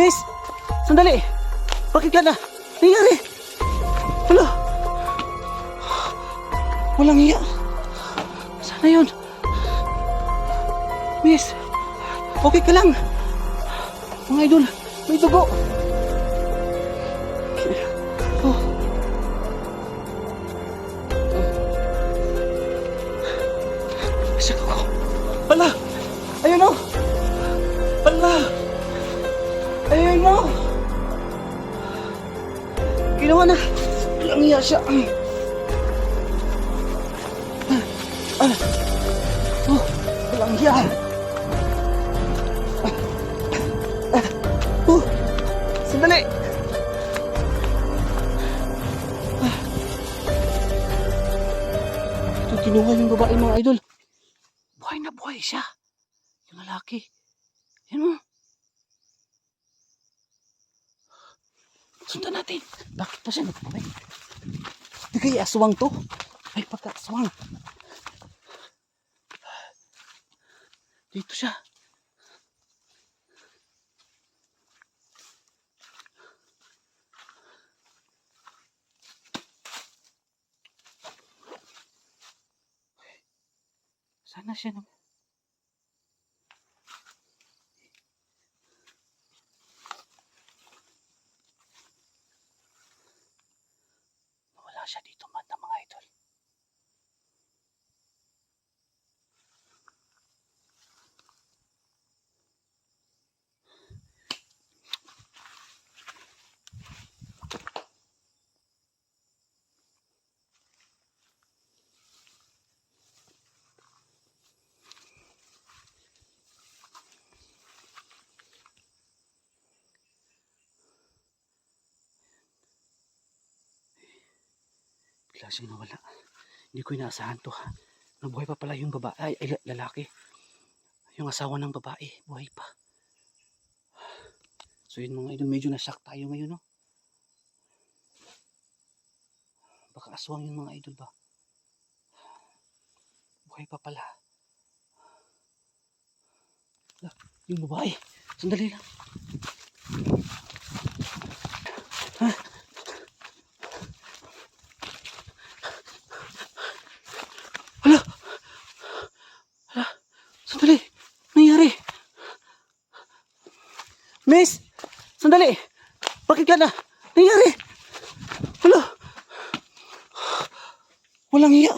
Miss! Sandali! Bakit ka na? Nangyari? Hala! Walang iya. Sana yun? Miss! Okay ka lang? Mga idol, may dugo! Oh. Siya ko. Hala! Ayun o! Hala! Ayun o! Ginawa na! Walang iya siya. Ah. Ah. Oh. Ah. Oh, sandali! Ito, kinuha yung babae mga idol. Buhay na buhay siya. Yung lalaki. Yan mo. Sundan natin. Bakit pa siya nagpapay? Di kaya aswang to? Ay, pagka-aswang. Dito siya. Sana siya naman. Wala siya dito man mga idol. Bigla siyang nawala. Hindi ko inaasahan to ha. Nabuhay pa pala yung babae, ay, ay lalaki. Yung asawa ng babae, buhay pa. So yun mga idol, medyo na-shock tayo ngayon, no? Baka aswang yung mga idol ba? Buhay pa pala. Yung babae. Sandali lang. Ha? Hala! Hala! Sandali! Nangyari! Miss! Sandali! Bakit ka na? Nangyari! Hala! Walang iya.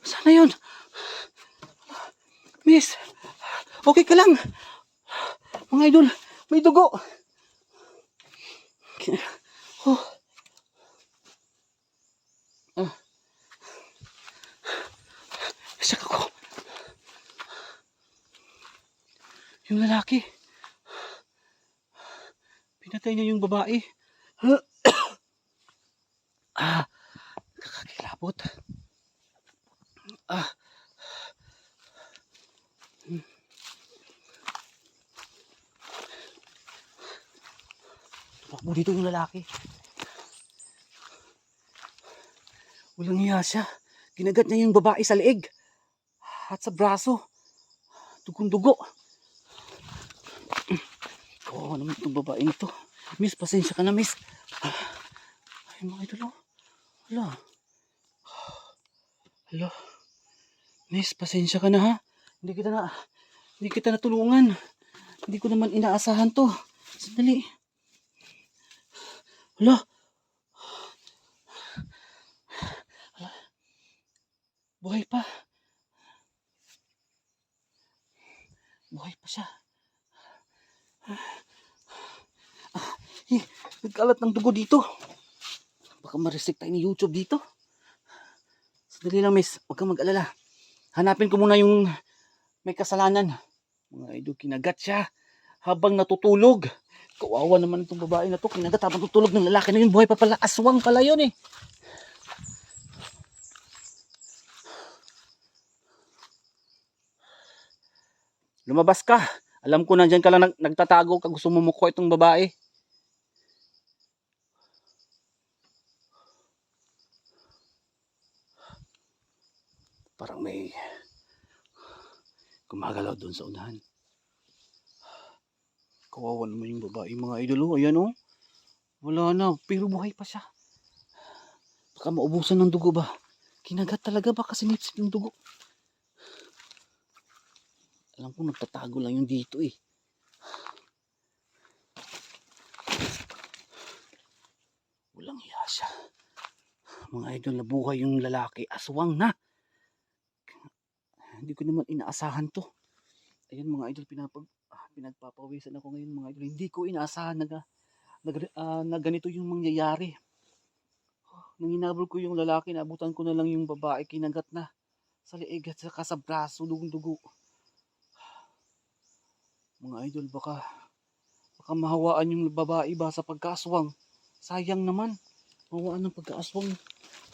Sana yun? Miss! Okay ka lang? Mga idol, may dugo! Oh. Ah. Siya ako. Yung lalaki. Pinatay niya yung babae. ah, kakakilabot. Ah. Tumakbo dito yung lalaki. Walang hiya siya. Kinagat niya yung babae sa leeg. At sa braso. Dugong-dugo. Oo naman itong babae nito. Miss, pasensya ka na, miss. Ah, Ay, mga idol, oh. Hala. Hala. Miss, pasensya ka na, ha? Hindi kita na, hindi kita natulungan. Hindi ko naman inaasahan to. Sandali. Hala. Hala. Buhay pa. Buhay pa siya. Ah, eh, nagkalat ng dugo dito. Baka ma-restrict tayo ni YouTube dito. Sandali lang, miss. Huwag kang mag-alala. Hanapin ko muna yung may kasalanan. Mga idol, kinagat siya habang natutulog. Kawawa naman itong babae na to. Kinagat habang tutulog ng lalaki na yun. Buhay pa pala. Aswang pala yun eh. Lumabas ka. Alam ko nandyan ka lang nag- nagtatago ka. Gusto mo mukha itong babae. Parang may gumagalaw doon sa unahan. Kawawa naman yung babae mga idol. Oh, ayan oh. Wala na. Pero buhay pa siya. Baka maubusan ng dugo ba? Kinagat talaga baka sinipsip yung dugo. Alam ko nagtatago lang yung dito eh. Walang hiya siya. Mga idol na buhay yung lalaki. Aswang na. Hindi ko naman inaasahan to. Ayan mga idol, pinapag, ah, pinagpapawisan ako ngayon mga idol. Hindi ko inaasahan na, na, ah, na ganito yung mangyayari. Nang hinabol ko yung lalaki, naabutan ko na lang yung babae, kinagat na sa leeg at saka sa braso, dugong-dugo. Mga idol, baka, baka mahawaan yung babae ba sa pagkaswang. Sayang naman, mahawaan ng pagkaaswang.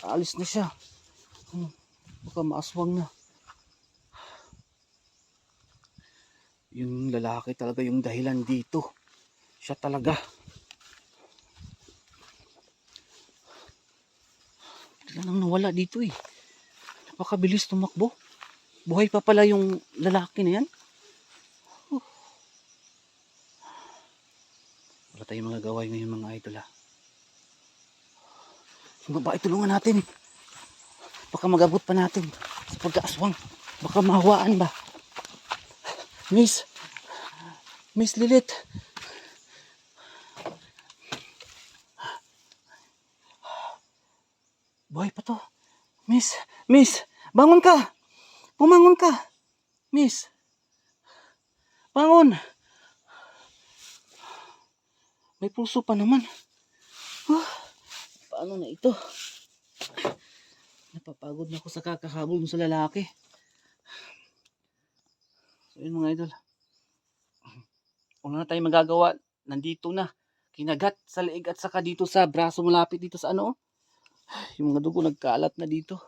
Aalis na siya. Hmm, baka maaswang na. Yung lalaki talaga yung dahilan dito. Siya talaga. Bigla nang nawala dito eh. Napakabilis tumakbo. Buhay pa pala yung lalaki na yan. Wala tayong magagawa ngayon mga idol ah. Yung babae tulungan natin. Baka magabot pa natin sa pagkaaswang. Baka mahawaan ba? Miss. Miss Lilith. Buhay pa to. Miss. Miss. Bangon ka. Pumangon ka. Miss. Bangon. May puso pa naman. Huh. Paano na ito? Napapagod na ako sa kakahabol mo sa lalaki. Yun mga idol. Wala na tayong magagawa. Nandito na. Kinagat sa leeg at saka dito sa braso malapit dito sa ano. oh. Yung mga dugo nagkaalat na dito.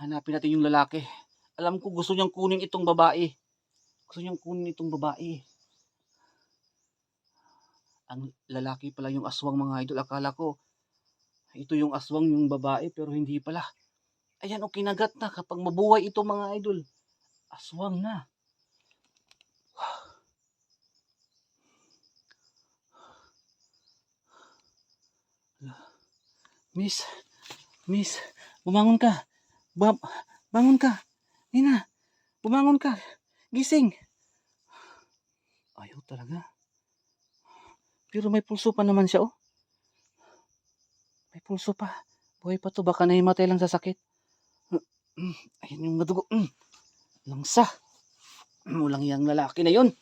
Hanapin natin yung lalaki. Alam ko gusto niyang kunin itong babae. Gusto niyang kunin itong babae. Ang lalaki pala yung aswang mga idol. Akala ko ito yung aswang yung babae pero hindi pala. Ayan o kinagat na kapag mabuhay ito mga idol. Aswang na. Miss, miss, bumangon ka. Bab, bangon ka. Nina, bumangon ka. Gising. Ayaw talaga. Pero may pulso pa naman siya, oh. May pulso pa. Buhay pa to. Baka nahimatay lang sa sakit. Ayan yung madugo. Langsa. Walang iyang lalaki na yun.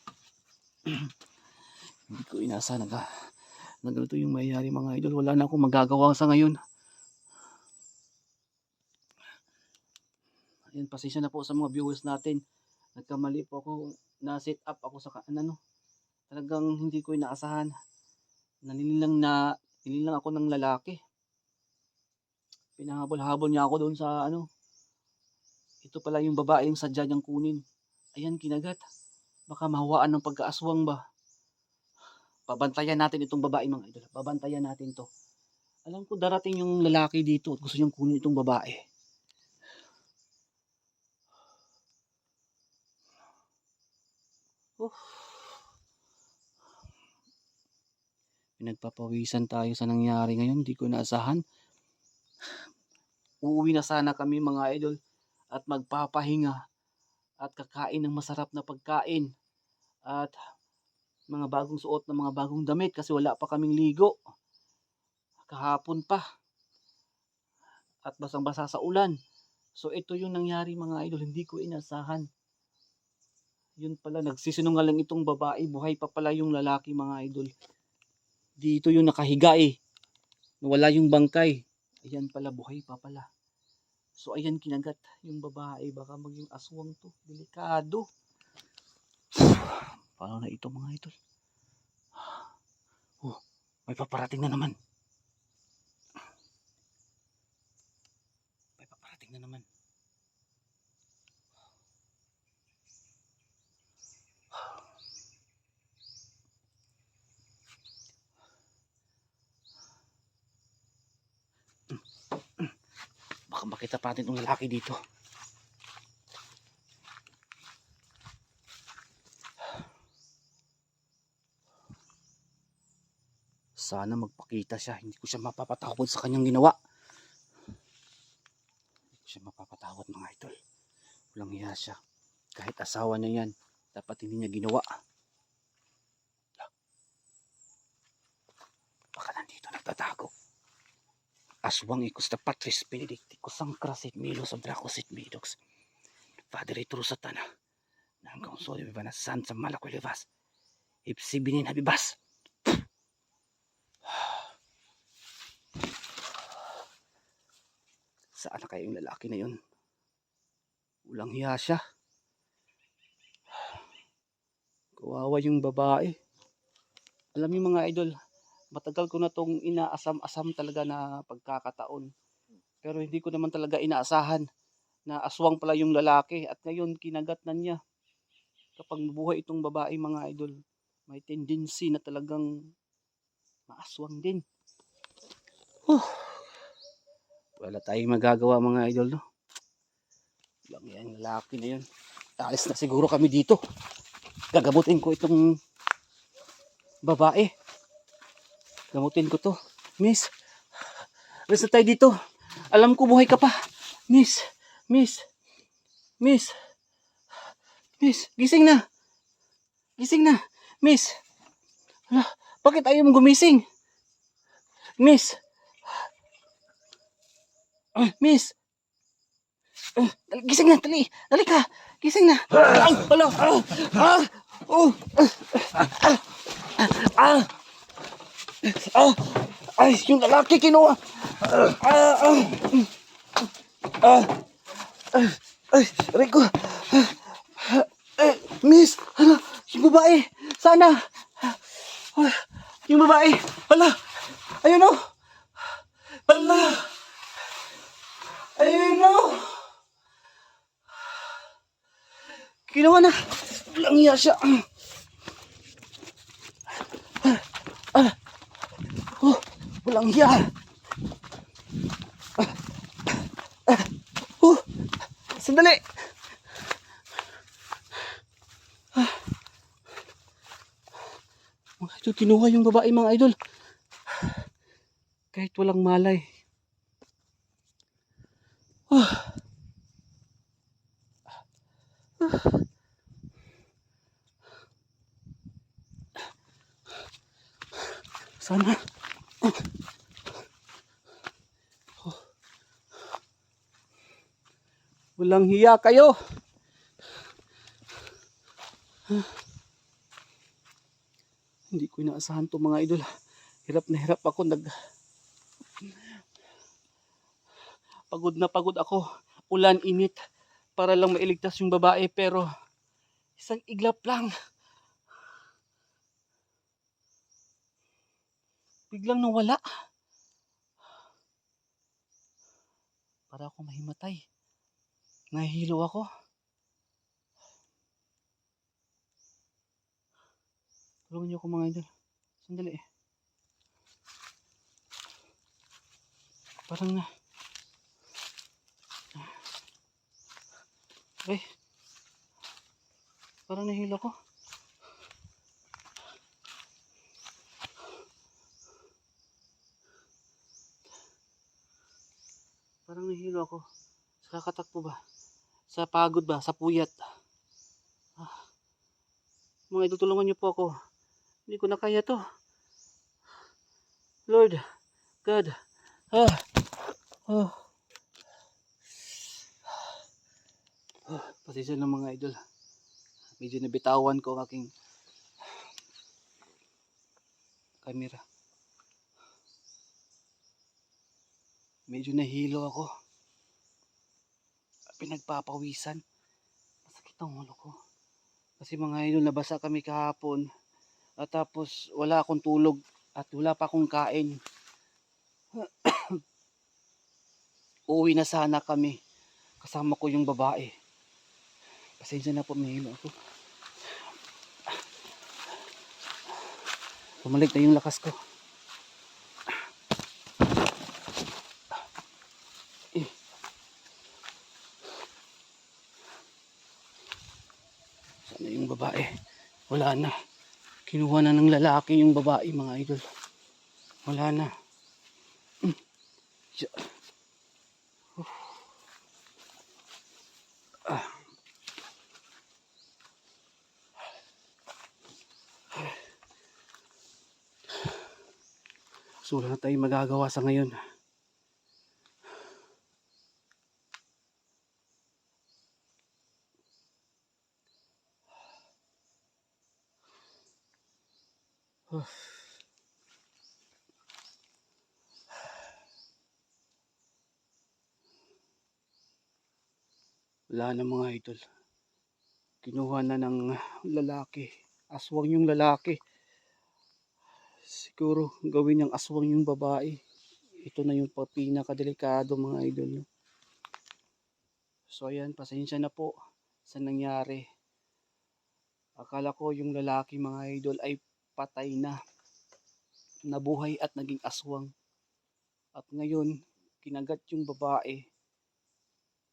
Hindi ko inasa na, na ganito yung mayayari mga idol. Wala na akong magagawa sa ngayon. Ayun, pasensya na po sa mga viewers natin. Nagkamali po ako. Na-set up ako sa ano. Talagang hindi ko inaasahan. Nanilang na ninilang ako ng lalaki. Pinahabol-habol niya ako doon sa ano. Ito pala yung babae yung sadya niyang kunin. Ayan, kinagat. Baka mahawaan ng pagkaaswang ba. Babantayan natin itong babae mga idol. Babantayan natin to. Alam ko darating yung lalaki dito at gusto niyang kunin itong babae. Oh. Pinagpapawisan tayo sa nangyari ngayon. Hindi ko naasahan. Uuwi na sana kami mga idol at magpapahinga at kakain ng masarap na pagkain at mga bagong suot ng mga bagong damit kasi wala pa kaming ligo. Kahapon pa. At basang-basa sa ulan. So ito yung nangyari mga idol, hindi ko inasahan. Yun pala, nagsisinungaling itong babae, buhay pa pala yung lalaki mga idol. Dito yung nakahiga eh. Wala yung bangkay. Ayan pala, buhay pa pala. So ayan kinagat yung babae, baka maging aswang to. Delikado. Paano na ito mga idol? Oh, may paparating na naman. May paparating na naman. Baka makita pa natin itong lalaki dito. Sana magpakita siya. Hindi ko siya mapapatawad sa kanyang ginawa. Hindi ko siya mapapatawad mga idol. Walang hiya siya. Kahit asawa niya yan, dapat hindi niya ginawa. Baka nandito nagtatago. Aswang ikos na patris benedicticus sancrasit milos odracosit medox. Padre trusatana. Nanggang so di ba na san sa malakulivas. Ipsibinin habibas. Saan na kaya yung lalaki na yun? Ulang hiya siya. Kawawa yung babae. Alam niyo mga idol, matagal ko na tong inaasam-asam talaga na pagkakataon. Pero hindi ko naman talaga inaasahan na aswang pala yung lalaki at ngayon kinagat na niya. Kapag mabuhay itong babae mga idol, may tendency na talagang maaswang din. Oh. Wala tayong magagawa mga idol, no? Lang yan, lalaki na yun. Alis na siguro kami dito. Gagamutin ko itong babae. Gamutin ko to. Miss, alis na tayo dito. Alam ko buhay ka pa. Miss, miss, miss, miss, gising na. Gising na. Miss, Hala, bakit ayaw mong gumising? Miss, Ah, miss, Ah, gising na, dali. Dali ka. Gising na. Ay, hala. Ah, ah, oh. Ah, ah, ah, ah, ay, yung lalaki kinuha. Ah, ah, ah, ah, ah, ay, Rico. Ah, eh, miss, hala, yung babae, sana. Ah, yung babae, hala, ayun o. Hala. Ayun o. Ginawa na. Walang iya siya. Oh, walang iya. Oh, sandali. Mga idol, kinuha yung babae mga idol. Kahit walang malay. Ah. Sana. Oh. Walang hiya kayo. Hindi ko inaasahan to mga idol. Hirap na hirap ako. Nag... Pagod na pagod ako. Ulan, init. Para lang mailigtas yung babae. Pero isang iglap lang. biglang nawala. Para ako mahimatay. Nahihilo ako. Tulungan niyo ako mga idol. Sandali. Parang na. Ay. Parang nahilo ko. Parang nahilo ako. Sa kakatakbo ba? Sa pagod ba? Sa puyat? Ah. Mga idol, tulungan niyo po ako. Hindi ko na kaya to. Lord, God. Ah. Oh. Ah, pasensya ng mga idol. Medyo nabitawan ko ang aking camera. Medyo nahilo ako. Pinagpapawisan. Masakit ang ulo ko. Kasi mga idol, nabasa kami kahapon. At tapos wala akong tulog at wala pa akong kain. Uwi na sana kami. Kasama ko yung babae. Pasensya na po, mahilo ako. Bumalik na yung lakas ko. Babae. Wala na. Kinuha na ng lalaki yung babae, mga idol. Wala na. Mm. Siya. Uf. Ah. So wala na tayong magagawa sa ngayon. Wala na mga idol. Kinuha na ng lalaki. Aswang yung lalaki. Siguro gawin niyang aswang yung babae. Ito na yung pinakadelikado mga idol. So ayan, pasensya na po sa nangyari. Akala ko yung lalaki mga idol ay patay na. Nabuhay at naging aswang. At ngayon, kinagat yung babae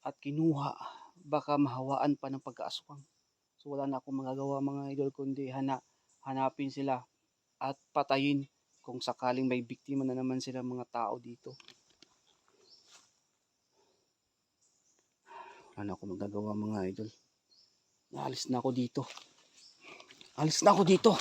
at kinuha. Baka mahawaan pa ng pagkaaswang. So wala na akong magagawa mga idol kundi hana, hanapin sila at patayin kung sakaling may biktima na naman sila mga tao dito. Wala na akong magagawa mga idol. Naalis na ako dito. Alis na ako dito.